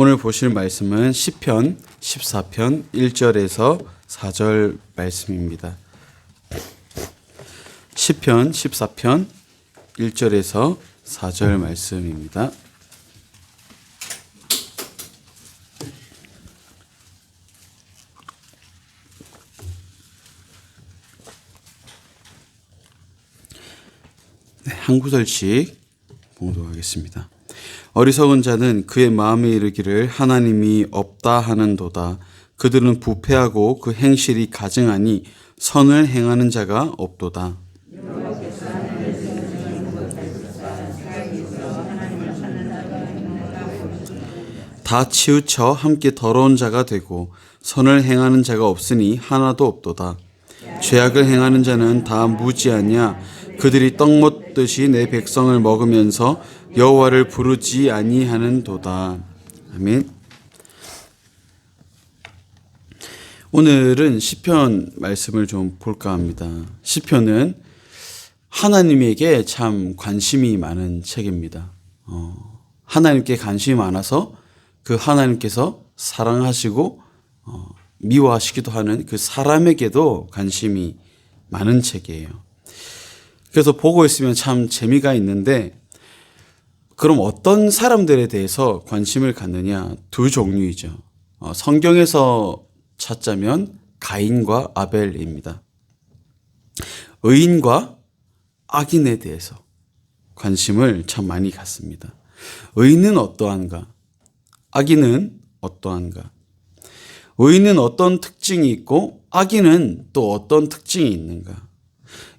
오늘 보실 말씀은 시편 14편 1절에서 4절 말씀입니다. 시편 14편 1절에서 4절 말씀입니다. 네, 한 구절씩 봉독하겠습니다. 어리석은 자는 그의 마음에 이르기를 하나님이 없다 하는도다. 그들은 부패하고 그 행실이 가증하니 선을 행하는 자가 없도다. 다 치우쳐 함께 더러운 자가 되고 선을 행하는 자가 없으니 하나도 없도다. 죄악을 행하는 자는 다 무지하냐 그들이 떡 먹듯이 내 백성을 먹으면서 여호와를 부르지 아니하는도다. 아멘. 오늘은 시편 말씀을 좀 볼까 합니다. 시편은 하나님에게 참 관심이 많은 책입니다. 어, 하나님께 관심이 많아서 그 하나님께서 사랑하시고 어, 미워하시기도 하는 그 사람에게도 관심이 많은 책이에요. 그래서 보고 있으면 참 재미가 있는데 그럼 어떤 사람들에 대해서 관심을 갖느냐 두 종류이죠. 어, 성경에서 찾자면 가인과 아벨입니다. 의인과 악인에 대해서 관심을 참 많이 갖습니다. 의인은 어떠한가? 악인은 어떠한가? 의인은 어떤 특징이 있고 악인은 또 어떤 특징이 있는가?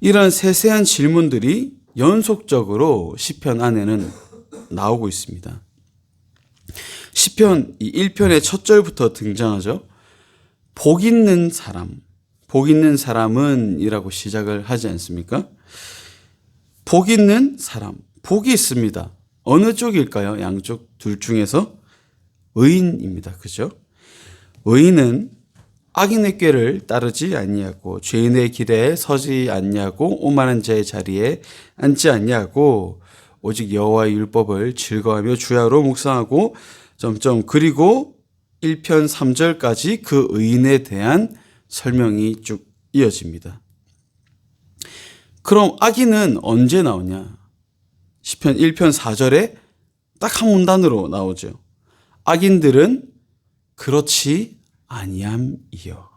이런 세세한 질문들이 연속적으로 시편 안에는 나오고 있습니다. 시편 1편의 첫 절부터 등장하죠. 복 있는 사람, 복 있는 사람은 이라고 시작을 하지 않습니까? 복 있는 사람, 복이 있습니다. 어느 쪽일까요? 양쪽 둘 중에서 의인입니다. 그죠? 의인은 악인의 꾀를 따르지 아니하고 죄인의 길에 서지 아니하고 오만한 자의 자리에 앉지 아니하고 오직 여호와의 율법을 즐거워하며 주야로 묵상하고 점점 그리고 1편 3절까지 그 의인에 대한 설명이 쭉 이어집니다. 그럼 악인은 언제 나오냐? 시편 1편 4절에 딱 한 문단으로 나오죠. 악인들은 그렇지 아니함이요.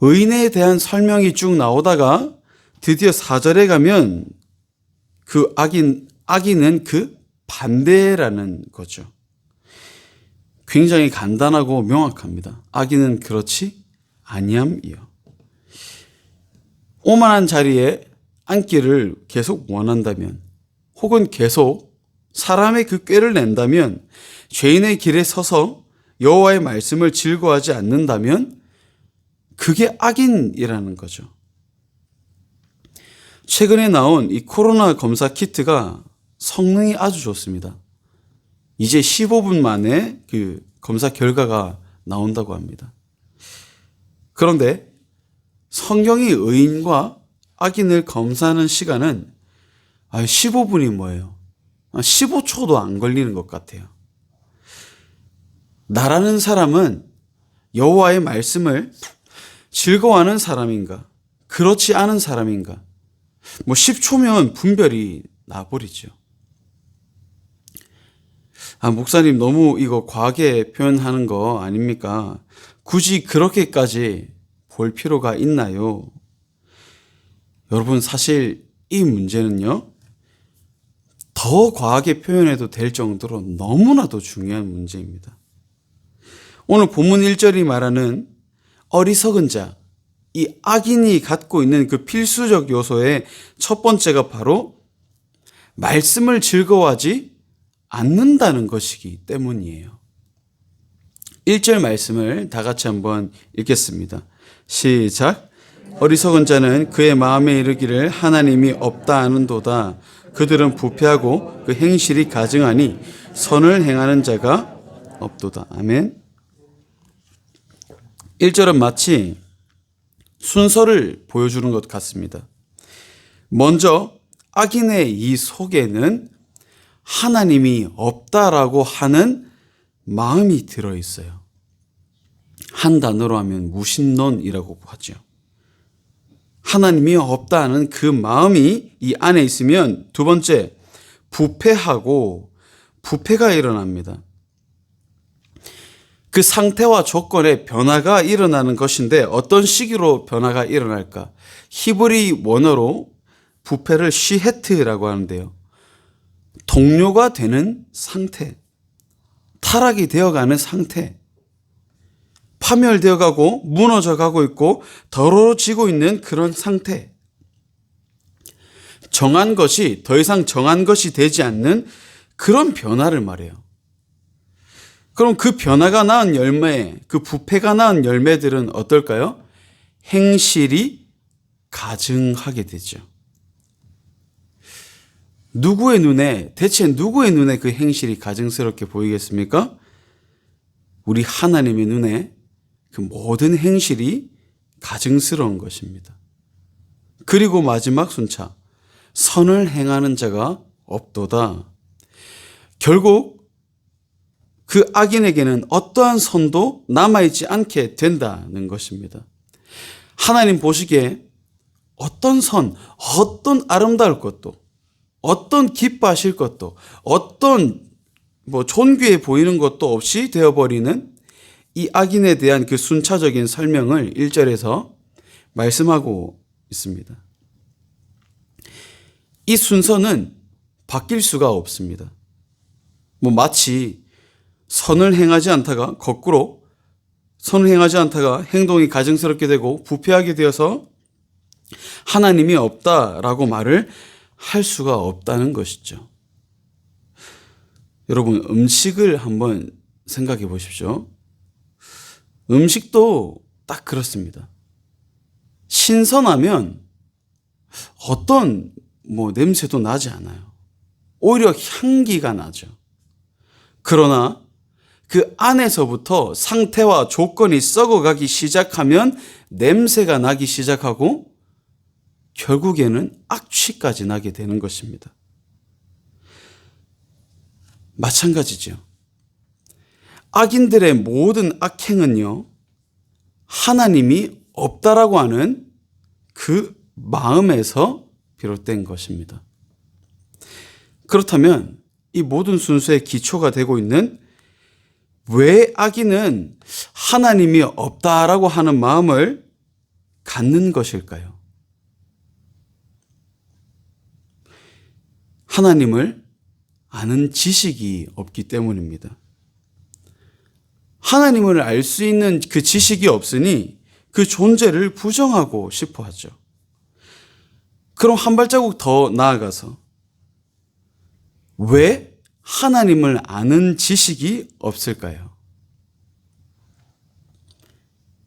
의인에 대한 설명이 쭉 나오다가 드디어 4절에 가면 그 악인, 악인은 그 반대라는 거죠. 굉장히 간단하고 명확합니다. 악인은 그렇지 아니함이요. 오만한 자리에 앉기를 계속 원한다면 혹은 계속 사람의 그 꾀를 낸다면 죄인의 길에 서서 여호와의 말씀을 즐거워하지 않는다면 그게 악인이라는 거죠. 최근에 나온 이 코로나 검사 키트가 성능이 아주 좋습니다. 이제 15분 만에 그 검사 결과가 나온다고 합니다. 그런데 성경이 의인과 악인을 검사하는 시간은 15분이 뭐예요? 15초도 안 걸리는 것 같아요. 나라는 사람은 여호와의 말씀을 즐거워하는 사람인가? 그렇지 않은 사람인가? 뭐 10초면 분별이 나버리죠. 아, 목사님 너무 이거 과하게 표현하는 거 아닙니까? 굳이 그렇게까지 볼 필요가 있나요? 여러분, 사실 이 문제는요, 더 과하게 표현해도 될 정도로 너무나도 중요한 문제입니다. 오늘 본문 1절이 말하는 어리석은 자, 이 악인이 갖고 있는 그 필수적 요소의 첫 번째가 바로 말씀을 즐거워하지 않는다는 것이기 때문이에요. 1절 말씀을 다 같이 한번 읽겠습니다. 시작. 어리석은 자는 그의 마음에 이르기를 하나님이 없다 하는도다. 그들은 부패하고 그 행실이 가증하니 선을 행하는 자가 없도다. 아멘. 1절은 마치 순서를 보여주는 것 같습니다. 먼저 악인의 이 속에는 하나님이 없다라고 하는 마음이 들어 있어요. 한 단어로 하면 무신론이라고 하죠. 하나님이 없다는 그 마음이 이 안에 있으면 두 번째 부패하고 부패가 일어납니다. 그 상태와 조건에 변화가 일어나는 것인데 어떤 시기로 변화가 일어날까? 히브리 원어로 부패를 시헤트라고 하는데요. 동료가 되는 상태, 타락이 되어가는 상태, 파멸되어 가고 무너져 가고 있고 더러워지고 있는 그런 상태. 정한 것이 더 이상 정한 것이 되지 않는 그런 변화를 말해요. 그럼 그 변화가 낳은 열매, 그 부패가 낳은 열매들은 어떨까요? 행실이 가증하게 되죠. 누구의 눈에, 대체 누구의 눈에 그 행실이 가증스럽게 보이겠습니까? 우리 하나님의 눈에 그 모든 행실이 가증스러운 것입니다. 그리고 마지막 순차, 선을 행하는 자가 없도다. 결국 그 악인에게는 어떠한 선도 남아있지 않게 된다는 것입니다. 하나님 보시기에 어떤 선, 어떤 아름다울 것도, 어떤 기뻐하실 것도, 어떤 뭐 존귀해 보이는 것도 없이 되어버리는 이 악인에 대한 그 순차적인 설명을 1절에서 말씀하고 있습니다. 이 순서는 바뀔 수가 없습니다. 뭐 마치 선을 행하지 않다가 거꾸로 선을 행하지 않다가 행동이 가증스럽게 되고 부패하게 되어서 하나님이 없다라고 말을 할 수가 없다는 것이죠. 여러분, 음식을 한번 생각해 보십시오. 음식도 딱 그렇습니다. 신선하면 어떤 뭐 냄새도 나지 않아요. 오히려 향기가 나죠. 그러나 그 안에서부터 상태와 조건이 썩어가기 시작하면 냄새가 나기 시작하고 결국에는 악취까지 나게 되는 것입니다. 마찬가지죠. 악인들의 모든 악행은요, 하나님이 없다라고 하는 그 마음에서 비롯된 것입니다. 그렇다면 이 모든 순수의 기초가 되고 있는 왜 악인은 하나님이 없다라고 하는 마음을 갖는 것일까요? 하나님을 아는 지식이 없기 때문입니다. 하나님을 알 수 있는 그 지식이 없으니 그 존재를 부정하고 싶어 하죠. 그럼 한 발자국 더 나아가서 왜 하나님을 아는 지식이 없을까요?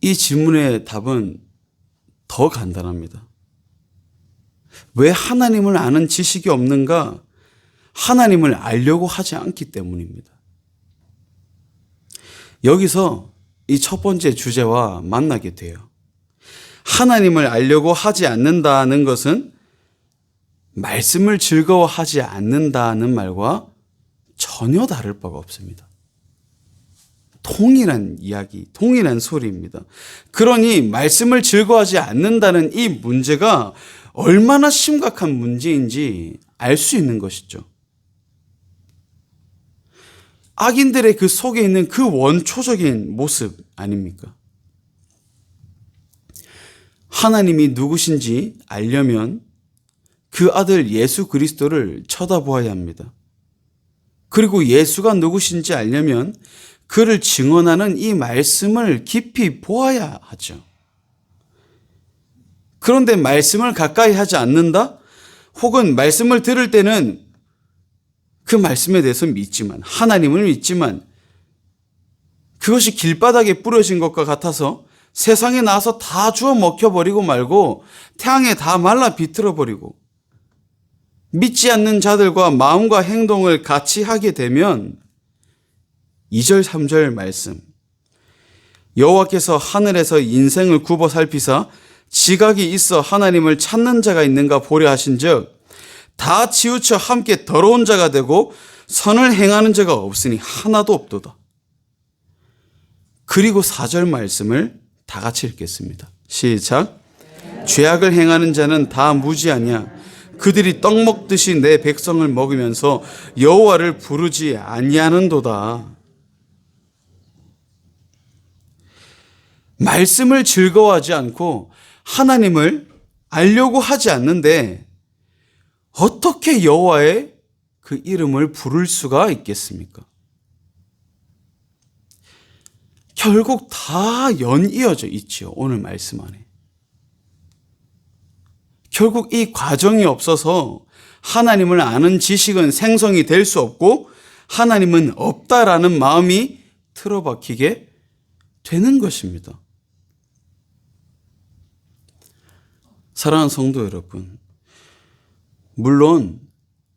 이 질문의 답은 더 간단합니다. 왜 하나님을 아는 지식이 없는가? 하나님을 알려고 하지 않기 때문입니다. 여기서 이 첫 번째 주제와 만나게 돼요. 하나님을 알려고 하지 않는다는 것은 말씀을 즐거워하지 않는다는 말과 전혀 다를 바가 없습니다. 동일한 이야기, 동일한 소리입니다. 그러니 말씀을 즐거워하지 않는다는 이 문제가 얼마나 심각한 문제인지 알 수 있는 것이죠. 악인들의 그 속에 있는 그 원초적인 모습 아닙니까? 하나님이 누구신지 알려면 그 아들 예수 그리스도를 쳐다보아야 합니다. 그리고 예수가 누구신지 알려면 그를 증언하는 이 말씀을 깊이 보아야 하죠. 그런데 말씀을 가까이 하지 않는다? 혹은 말씀을 들을 때는 그 말씀에 대해서 믿지만, 하나님을 믿지만, 그것이 길바닥에 뿌려진 것과 같아서 세상에 나와서 다 주워 먹혀버리고 말고 태양에 다 말라 비틀어버리고 믿지 않는 자들과 마음과 행동을 같이 하게 되면 2절 3절 말씀 여호와께서 하늘에서 인생을 굽어 살피사 지각이 있어 하나님을 찾는 자가 있는가 보려 하신즉 다 치우쳐 함께 더러운 자가 되고 선을 행하는 자가 없으니 하나도 없도다. 그리고 4절 말씀을 다 같이 읽겠습니다. 시작. 죄악을 행하는 자는 다 무지하냐 그들이 떡 먹듯이 내 백성을 먹으면서 여호와를 부르지 아니하는도다. 말씀을 즐거워하지 않고 하나님을 알려고 하지 않는데 어떻게 여호와의 그 이름을 부를 수가 있겠습니까? 결국 다 연이어져 있지요. 오늘 말씀 안에. 결국 이 과정이 없어서 하나님을 아는 지식은 생성이 될 수 없고 하나님은 없다라는 마음이 틀어박히게 되는 것입니다. 사랑하는 성도 여러분, 물론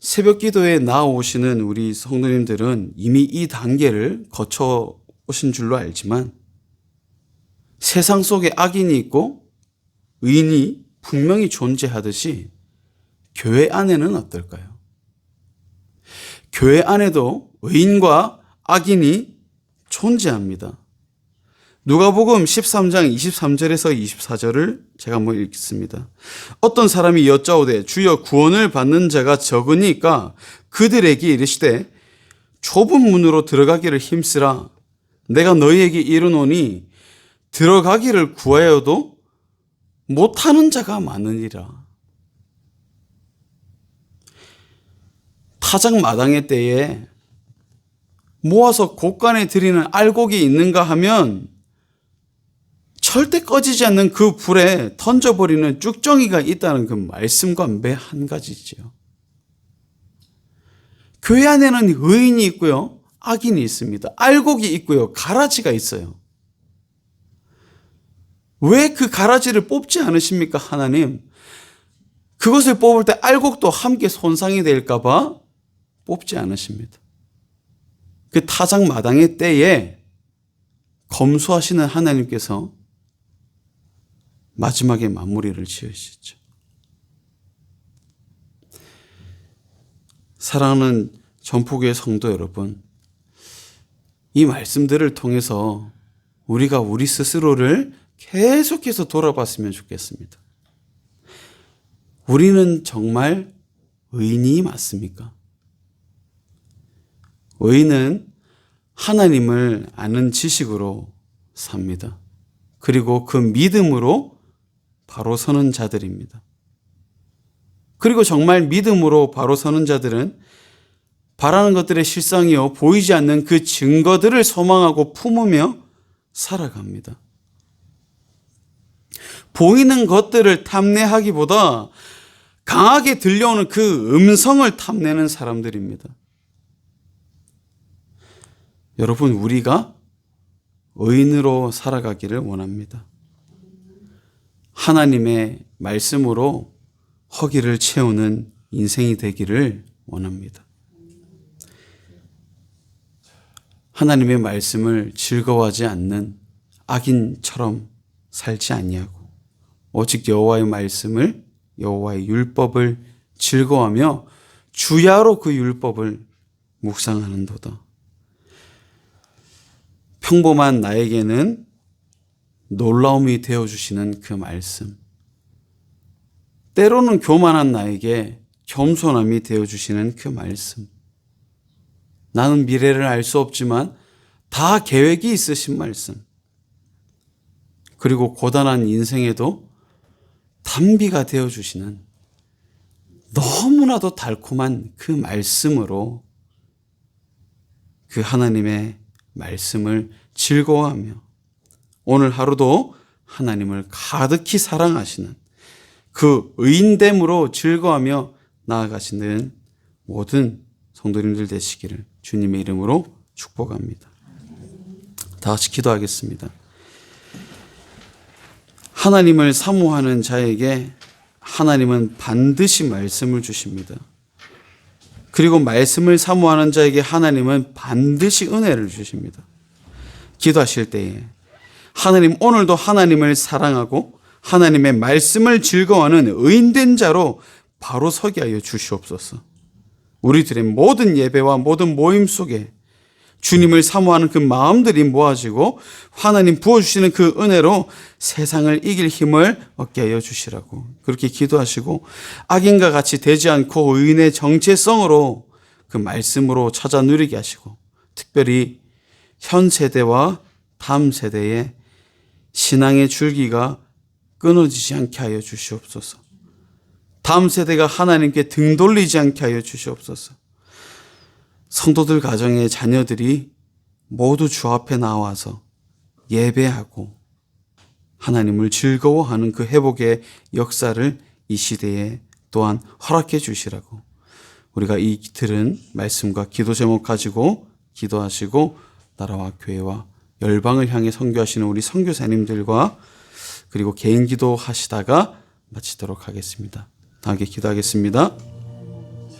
새벽 기도에 나오시는 우리 성도님들은 이미 이 단계를 거쳐 오신 줄로 알지만 세상 속에 악인이 있고 의인이 분명히 존재하듯이 교회 안에는 어떨까요? 교회 안에도 의인과 악인이 존재합니다. 누가복음 13장 23절에서 24절을 제가 한번 읽겠습니다. 어떤 사람이 여짜오되 주여 구원을 받는 자가 적으니까 그들에게 이르시되 좁은 문으로 들어가기를 힘쓰라 내가 너희에게 이르노니 들어가기를 구하여도 못하는 자가 많으니라. 타작 마당의 때에 모아서 곳간에 드리는 알곡이 있는가 하면 절대 꺼지지 않는 그 불에 던져버리는 쭉정이가 있다는 그 말씀과 매한 가지지요. 교회 안에는 의인이 있고요. 악인이 있습니다. 알곡이 있고요. 가라지가 있어요. 왜 그 가라지를 뽑지 않으십니까, 하나님? 그것을 뽑을 때 알곡도 함께 손상이 될까봐 뽑지 않으십니다. 그 타작 마당의 때에 검소하시는 하나님께서 마지막에 마무리를 지으시죠. 사랑하는 전포교의 성도 여러분, 이 말씀들을 통해서 우리가 우리 스스로를 계속해서 돌아봤으면 좋겠습니다. 우리는 정말 의인이 맞습니까? 의인은 하나님을 아는 지식으로 삽니다. 그리고 그 믿음으로 바로 서는 자들입니다. 그리고 정말 믿음으로 바로 서는 자들은 바라는 것들의 실상이요 보이지 않는 그 증거들을 소망하고 품으며 살아갑니다. 보이는 것들을 탐내하기보다 강하게 들려오는 그 음성을 탐내는 사람들입니다. 여러분, 우리가 의인으로 살아가기를 원합니다. 하나님의 말씀으로 허기를 채우는 인생이 되기를 원합니다. 하나님의 말씀을 즐거워하지 않는 악인처럼 살지 아니하고 오직 여호와의 말씀을 여호와의 율법을 즐거워하며 주야로 그 율법을 묵상하는도다. 평범한 나에게는 놀라움이 되어 주시는 그 말씀. 때로는 교만한 나에게 겸손함이 되어 주시는 그 말씀. 나는 미래를 알 수 없지만 다 계획이 있으신 말씀. 그리고 고단한 인생에도 단비가 되어 주시는 너무나도 달콤한 그 말씀으로 그 하나님의 말씀을 즐거워하며 오늘 하루도 하나님을 가득히 사랑하시는 그 의인됨으로 즐거워하며 나아가시는 모든 성도님들 되시기를 주님의 이름으로 축복합니다. 다 같이 기도하겠습니다. 하나님을 사모하는 자에게 하나님은 반드시 말씀을 주십니다. 그리고 말씀을 사모하는 자에게 하나님은 반드시 은혜를 주십니다. 기도하실 때에 하나님 오늘도 하나님을 사랑하고 하나님의 말씀을 즐거워하는 의인된 자로 바로 서게 하여 주시옵소서. 우리들의 모든 예배와 모든 모임 속에 주님을 사모하는 그 마음들이 모아지고 하나님 부어주시는 그 은혜로 세상을 이길 힘을 얻게 하여 주시라고 그렇게 기도하시고 악인과 같이 되지 않고 의인의 정체성으로 그 말씀으로 찾아 누리게 하시고 특별히 현 세대와 다음 세대의 신앙의 줄기가 끊어지지 않게 하여 주시옵소서. 다음 세대가 하나님께 등 돌리지 않게 하여 주시옵소서. 성도들 가정의 자녀들이 모두 주 앞에 나와서 예배하고 하나님을 즐거워하는 그 회복의 역사를 이 시대에 또한 허락해 주시라고 우리가 이 들은 말씀과 기도 제목 가지고 기도하시고 나라와 교회와 열방을 향해 선교하시는 우리 선교사님들과 그리고 개인 기도 하시다가 마치도록 하겠습니다. 다 함께 기도하겠습니다.